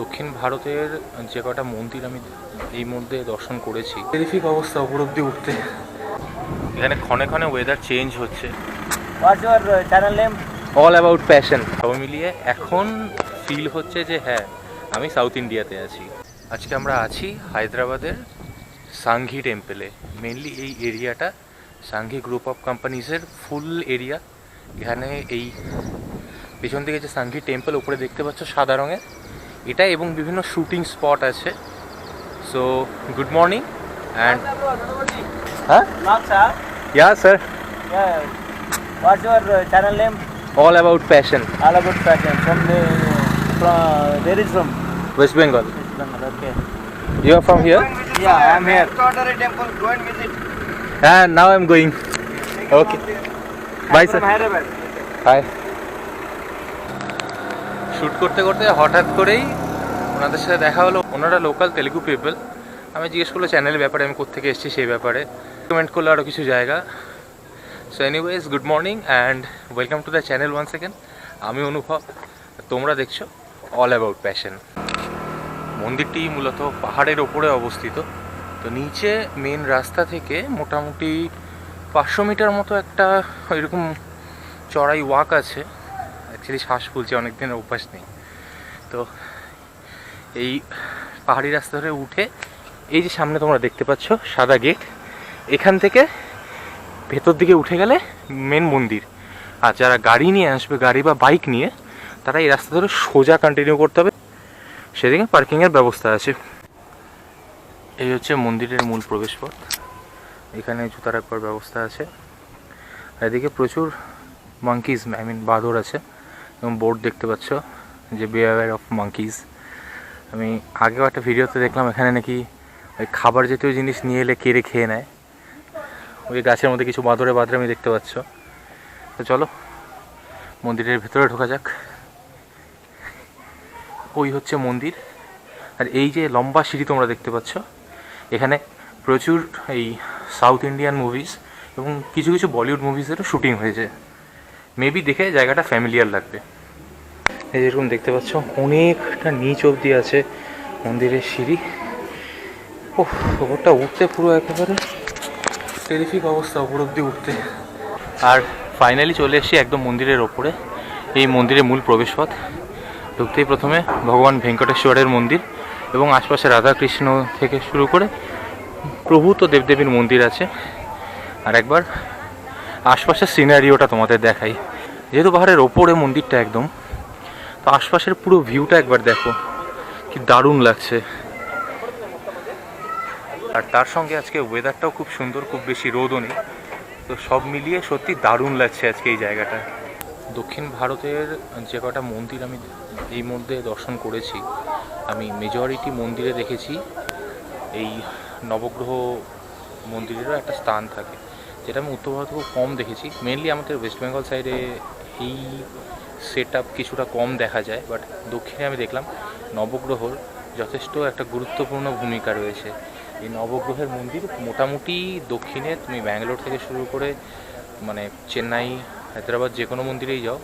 দক্ষিণ ভারতের যে কটা মন্দির আমি এই মধ্যে দর্শন করেছি। টেরিফিক অবস্থা উপর অব্দি উঠতে। এখানে ক্ষণে ক্ষণে ওয়েদার চেঞ্জ হচ্ছে। What's your channel name? All about passion সব মিলিয়ে এখন ফিল হচ্ছে যে হ্যাঁ আমি সাউথ ইন্ডিয়াতে আছি। আজকে আমরা আছি হায়দ্রাবাদের সাংঘি টেম্পলে মেনলি এই এরিয়াটা সাংঘি গ্রুপ অফ কোম্পানিজের ফুল এরিয়া এখানে এই পেছন দিকে যে সাংঘি টেম্পল উপরে দেখতে পাচ্ছ সাদা রঙের। এটা এবং বিভিন্ন শুটিং স্পট আছে সো গুড মর্নিং অ্যান্ড হ্যাঁ. Yeah sir Yeah. What's your uh, channel name? All about passion All about fashion. From the from where is from? West Bengal West Bengal. Okay. You are from here Yeah, I am here. temple, go and visit. হ্যাঁ now I am going okay bye sir Hyderabad. Hi shoot করতে করতে হঠাৎ করেই ওনাদের সাথে দেখা হলো। ওনারা লোকাল তেলেগু পিপল আমি জিজ্ঞেস করল চ্যানেলের ব্যাপারে আমি কোথেকে এসেছি সেই ব্যাপারে? কমেন্ট করল আরও কিছু জায়গা। So anyways good morning and welcome to the channel one second আমি অনুভব, তোমরা দেখছ অল অ্যাবাউট প্যাশন মন্দিরটি মূলত পাহাড়ের ওপরে অবস্থিত। তো নিচে মেন রাস্তা থেকে মোটামুটি পাঁচশো মিটার মতো একটা এরকম চড়াই ওয়াক আছে। অ্যাকচুয়ালি শ্বাস ফুলছে অনেক দিনের অভ্যাস নেই। তো এই পাহাড়ি রাস্তা ধরে উঠে এই যে সামনে তোমরা দেখতে পাচ্ছ, সাদা গেট এখান থেকে ভেতর দিকে উঠে গেলে মেন মন্দির। আর যারা গাড়ি নিয়ে আসবে, গাড়ি বা বাইক নিয়ে, তারা এই রাস্তা ধরে সোজা কন্টিনিউ করতে হবে। সেদিকে পার্কিংয়ের ব্যবস্থা আছে। এই হচ্ছে মন্দিরের মূল প্রবেশপথ। এখানে জুতা রাখবার ব্যবস্থা আছে। এদিকে প্রচুর মাঙ্কিজ আই মিন বাঁদর আছে। এবং বোর্ড দেখতে পাচ্ছ, যে বিহেভিয়ার অফ মাঙ্কিজ আমি আগেও একটা ভিডিওতে দেখলাম, এখানে নাকি ওই খাবার জাতীয় জিনিস নিয়ে এলে কেড়ে খেয়ে নেয়। ওই গাছের মধ্যে কিছু বাঁদরে বাঁদরে আমি দেখতে পাচ্ছ। তো চলো, মন্দিরের ভেতরে ঢোকা যাক। ওই হচ্ছে মন্দির। আর এই যে লম্বা সিঁড়ি তোমরা দেখতে পাচ্ছ, এখানে প্রচুর এই সাউথ ইন্ডিয়ান মুভিজ এবং কিছু কিছু বলিউড মুভিজেরও শুটিং হয়েছে। মেবি দেখে জায়গাটা ফ্যামিলিয়ার লাগবে। এই যেরকম দেখতে পাচ্ছ, অনেকটা নিচ অবধি আছে মন্দিরের সিঁড়ি। ও ওপরটা উঠতে পুরো একেবারে টেরিফিক অবস্থা, ওপর অবধি উঠতে। আর ফাইনালি চলে এসেছি একদম মন্দিরের ওপরে। এই মন্দিরের মূল প্রবেশপথ। ঢুকতেই প্রথমে ভগবান ভেঙ্কটেশ্বরের মন্দির এবং আশপাশে রাধাকৃষ্ণ থেকে শুরু করে প্রভূত দেবদেবীর মন্দির আছে। আর একবার আশপাশের সিনারিওটা তোমাদের দেখাই। যেহেতু পাহাড়ের ওপরে মন্দিরটা একদম, তো আশপাশের পুরো ভিউটা একবার দেখো। কি দারুণ লাগছে। আর তার সঙ্গে আজকে ওয়েদারটাও খুব সুন্দর, খুব বেশি রোদও নেই। তো সব মিলিয়ে সত্যি দারুণ লাগছে আজকে এই জায়গাটা। দক্ষিণ ভারতের যে কটা মন্দির আমি এই মধ্যে দর্শন করেছি, আমি মেজরিটি মন্দিরে দেখেছি। এই নবগ্রহ মন্দিরেরও একটা স্থান থাকে, যেটা আমি উত্তর ভারতে খুব কম দেখেছি। মেনলি আমাদের ওয়েস্ট বেঙ্গল সাইডে এই সেট কিছুটা কম দেখা যায় বাট দক্ষিণে আমি দেখলাম নবগ্রহর যথেষ্ট একটা গুরুত্বপূর্ণ ভূমিকা রয়েছে। এই নবগ্রহের মন্দির মোটামুটি দক্ষিণে তুমি ব্যাঙ্গালোর থেকে শুরু করে মানে চেন্নাই, হায়দ্রাবাদ যে কোনো মন্দিরেই যাও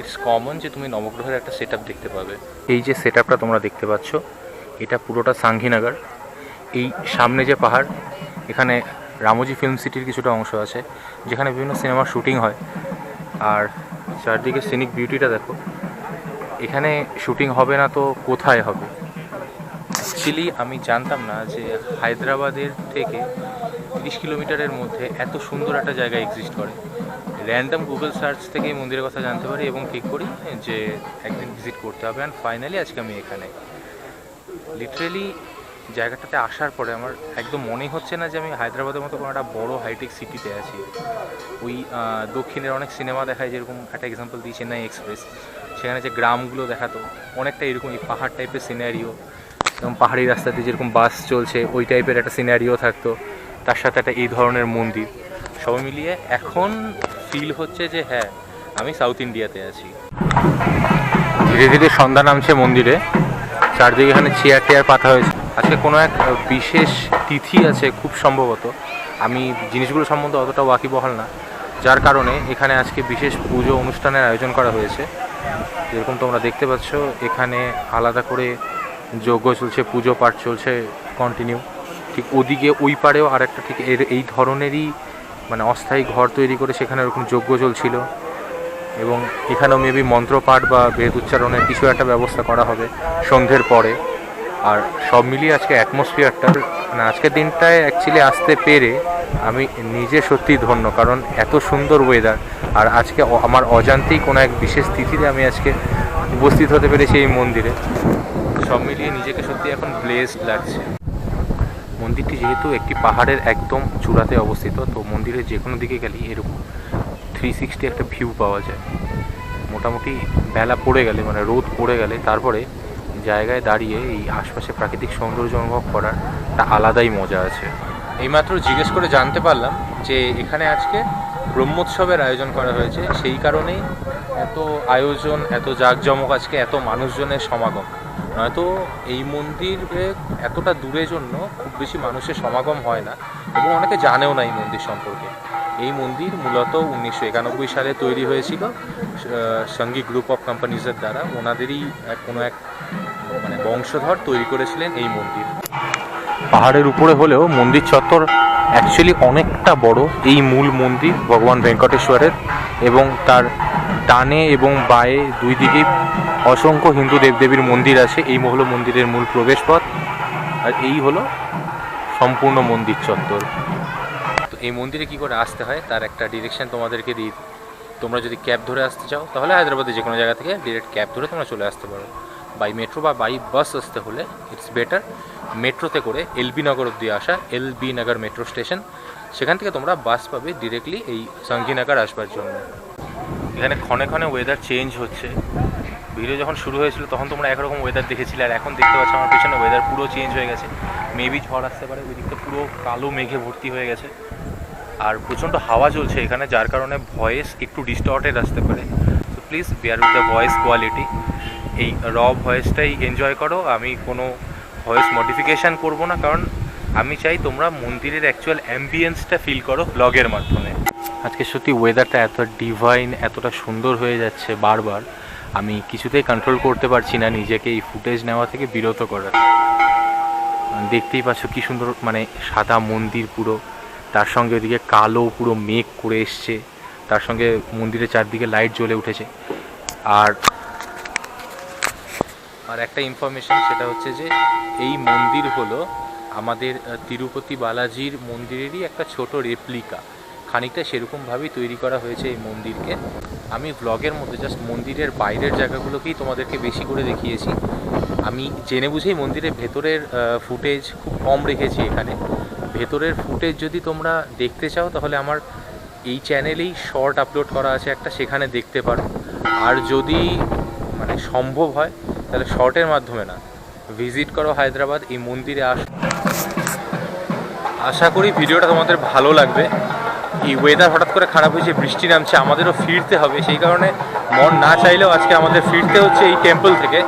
ইটস কমন যে তুমি নবগ্রহের একটা সেট দেখতে পাবে। এই যে সেট তোমরা দেখতে পাচ্ছ, এটা পুরোটা সাংঘিনগর এই সামনে যে পাহাড়, এখানে রামোজি ফিল্ম সিটির কিছুটা অংশ আছে, যেখানে বিভিন্ন সিনেমার শুটিং হয়। আর চারদিকে সিনিক বিউটিটা দেখো। এখানে শুটিং হবে না তো কোথায় হবে? অ্যাকচুয়ালি আমি জানতাম না যে হায়দ্রাবাদের থেকে তিরিশ কিলোমিটারের মধ্যে এত সুন্দর একটা জায়গা এক্সিস্ট করে। র্যান্ডম গুগল সার্চ থেকে মন্দিরের কথা জানতে পারি এবং ঠিক করি যে একদিন ভিজিট করতে হবে। অ্যান্ড ফাইনালি আজকে আমি এখানে। লিটারেলি জায়গাটাতে আসার পরে আমার একদম মনে হচ্ছে না যে আমি হায়দ্রাবাদের মতো কোনো একটা বড় হাইটেক সিটিতে আছি। ওই দক্ষিণের অনেক সিনেমা দেখায় যেরকম একটা এক্সাম্পল দিই চেন্নাই এক্সপ্রেস সেখানে যে গ্রামগুলো দেখাতো, অনেকটা এরকম এই পাহাড় টাইপের সিনারিও এবং পাহাড়ি রাস্তাতে যেরকম বাস চলছে, ওই টাইপের একটা সিনারিও থাকতো। তার সাথে একটা এই ধরনের মন্দির। সবাই মিলিয়ে এখন ফিল হচ্ছে যে হ্যাঁ আমি সাউথ ইন্ডিয়াতে আছি। ধীরে ধীরে সন্ধ্যা নামছে মন্দিরে। চারদিকে এখানে চেয়ার টেয়ার পাতা হয়েছে। আজকে কোনো এক বিশেষ তিথি আছে খুব সম্ভবত। আমি জিনিসগুলো সম্বন্ধে অতটা ওয়াকিবহাল না। যার কারণে এখানে আজকে বিশেষ পুজো অনুষ্ঠানের আয়োজন করা হয়েছে। যেরকম তোমরা দেখতে পাচ্ছ, এখানে আলাদা করে যজ্ঞ চলছে, পুজো পাঠ চলছে কন্টিনিউ ঠিক ওদিকে ওই পারেও আর একটা ঠিক এর, এই ধরনেরই মানে অস্থায়ী ঘর তৈরি করে সেখানে ওরকম যজ্ঞ চলছিল। এবং এখানেও মেবি মন্ত্রপাঠ বা বেদ উচ্চারণের কিছু একটা ব্যবস্থা করা হবে সন্ধ্যের পরে। আর সব মিলিয়ে আজকে অ্যাটমসফিয়ারটা মানে আজকের দিনটায় অ্যাকচুয়ালি আসতে পেরে আমি নিজে সত্যি ধন্য, কারণ এত সুন্দর ওয়েদার আর আজকে আমার অজান্তেই কোনো এক বিশেষ তিথিতে আমি আজকে উপস্থিত হতে পেরেছি এই মন্দিরে। সব মিলিয়ে নিজেকে সত্যি এখন ব্লেসড লাগছে। মন্দিরটি যেহেতু একটি পাহাড়ের একদম চূড়াতে অবস্থিত, তো মন্দিরের যে কোনো দিকে গেলেই এরকম থ্রি সিক্সটি একটা ভিউ পাওয়া যায়। মোটামুটি বেলা পড়ে গেলে মানে রোদ পড়ে গেলে, তারপরে জায়গায় দাঁড়িয়ে এই আশপাশে প্রাকৃতিক সৌন্দর্য অনুভব করার একটা আলাদাই মজা আছে। এইমাত্র জিজ্ঞেস করে জানতে পারলাম যে এখানে আজকে ব্রহ্মোৎসবের আয়োজন করা হয়েছে। সেই কারণেই এত আয়োজন, এত জাঁকজমক আজকে, এত মানুষজনের সমাগম। নয়তো এই মন্দিরে এতটা দূরের জন্য খুব বেশি মানুষের সমাগম হয় না। এবং অনেকে জানেও না এই মন্দির সম্পর্কে। এই মন্দির মূলত উনিশশো একানব্বই সালে তৈরি হয়েছিল সঙ্গী গ্রুপ অফ কোম্পানিজের দ্বারা। ওনাদেরই কোনো এক মানে বংশধর তৈরি করেছিলেন এই মন্দির। পাহাড়ের উপরে হলেও মন্দির চত্বর অ্যাকচুয়ালি অনেকটা বড়। এই মূল মন্দির ভগবান ভেঙ্কটেশ্বরের এবং তার ডানে এবং বায়ে দুই দিকে অসংখ্য হিন্দু দেবদেবীর মন্দির আছে। এই হলো মন্দিরের মূল প্রবেশপথ। আর এই হলো সম্পূর্ণ মন্দির চত্বর। তো এই মন্দিরে কি করে আসতে হয়? তার একটা ডিরেকশন তোমাদেরকে দিই। তোমরা যদি ক্যাব ধরে আসতে চাও তাহলে হায়দ্রাবাদে যে কোনো জায়গা থেকে ডিরেক্ট ক্যাব ধরে তোমরা চলে আসতে পারো। বাই মেট্রো বা বাই বাস আসতে হলে ইটস বেটার মেট্রোতে করে এলবি নগর অব্দি আসা এলবি নগর মেট্রো স্টেশন সেখান থেকে তোমরা বাস পাবে ডিরেক্টলি এই সঙ্গীনগর আসবার জন্য। এখানে ক্ষণে ক্ষণে ওয়েদার চেঞ্জ হচ্ছে। ভিডিও যখন শুরু হয়েছিল, তখন তোমরা একরকম ওয়েদার দেখেছিলে, আর এখন দেখতে পাচ্ছ আমার পেছনে ওয়েদার পুরো চেঞ্জ হয়ে গেছে। মেবি ঝড় আসতে পারে ওই দিকটা পুরো কালো মেঘে ভর্তি হয়ে গেছে। আর প্রচণ্ড হাওয়া চলছে এখানে, যার কারণে ভয়েস একটু ডিস্টর্টেড আসতে পারে। তো please bear with the voice quality এই র ভয়েসটাই এনজয় করো। আমি কোনো ভয়েস মডিফিকেশান করব না, কারণ আমি চাই তোমরা মন্দিরের অ্যাকচুয়াল অ্যাম্বিয়েন্সটা ফিল করো ব্লগের মাধ্যমে। আজকে সত্যি ওয়েদারটা এত ডিভাইন এতটা সুন্দর হয়ে যাচ্ছে বারবার। আমি কিছুতেই কন্ট্রোল করতে পারছি না নিজেকে এই ফুটেজ নেওয়া থেকে বিরত করার। দেখতেই পাচ্ছ কি সুন্দর মানে সাদা মন্দির পুরো। তার সঙ্গে ওদিকে কালো পুরো মেঘ করে এসছে। তার সঙ্গে মন্দিরের চারদিকে লাইট জ্বলে উঠেছে। আর আর একটা ইনফরমেশন সেটা হচ্ছে যে এই মন্দির হলো আমাদের তিরুপতি বালাজির মন্দিরেরই একটা ছোট রেপ্লিকা খানিকটা সেরকমভাবেই তৈরি করা হয়েছে এই মন্দিরকে। আমি ব্লগের মধ্যে জাস্ট মন্দিরের বাইরের জায়গাগুলোকেই তোমাদেরকে বেশি করে দেখিয়েছি। আমি জেনে বুঝেই মন্দিরের ভেতরের ফুটেজ খুব কম রেখেছি এখানে। ভেতরের ফুটেজ যদি তোমরা দেখতে চাও, তাহলে আমার এই চ্যানেলেই শর্ট আপলোড করা আছে একটা, সেখানে দেখতে পারো। আর যদি মানে সম্ভব হয়, তাহলে শর্টের মাধ্যমে না। ভিজিট করো হায়দ্রাবাদ, এই মন্দিরে আস আশা করি ভিডিওটা তোমাদের ভালো লাগবে। এই ওয়েদার হঠাৎ করে খারাপ হয়েছে, বৃষ্টি নামছে, আমাদেরও ফিরতে হবে। সেই কারণে মন না চাইলেও আজকে আমাদের ফিরতে হচ্ছে এই টেম্পল থেকে।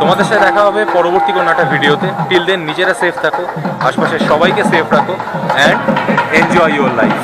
তোমাদের সাথে দেখা হবে পরবর্তী কোনো একটা ভিডিওতে। টিল দেন নিজেরা সেফ থাকো, আশপাশের সবাইকে সেফ রাখো অ্যান্ড এনজয় ইউর লাইফ